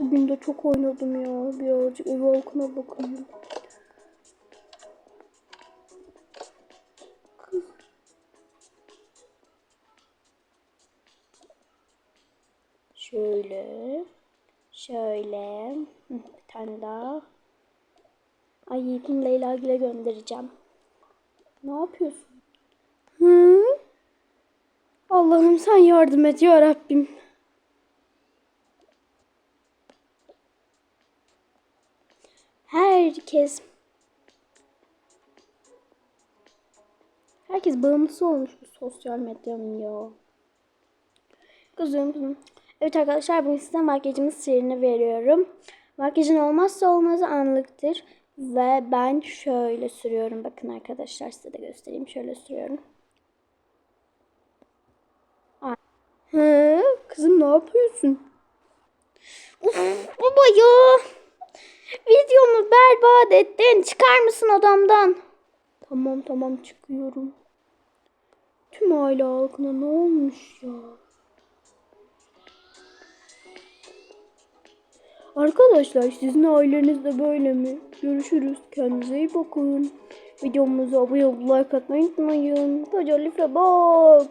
Bugün de çok oynadım ya. Birazcık ev halkına bakayım. Şöyle. Şöyle. Bir tane daha. Ay Yiğit'im Leyla Gül'e göndereceğim. Ne yapıyorsun? Hı? Allah'ım sen yardım et ya Rabbim. Herkes Herkes bağımlısı olmuş bu sosyal medyanın ya. Kızım. Evet arkadaşlar bugün size makyajımın sırrını veriyorum. Makyajın olmazsa olmazı anlıktır. Ve ben şöyle sürüyorum. Bakın arkadaşlar size de göstereyim. Şöyle sürüyorum. Hı, kızım ne yapıyorsun? Uf, baba ya. Videomu berbat ettin. Çıkar mısın odamdan? Tamam tamam çıkıyorum. Tüm aile halkına ne olmuş ya? Arkadaşlar sizin aileniz de böyle mi? Görüşürüz. Kendinize iyi bakın. Videomuza abone olup like atmayı unutmayın. Koca Box.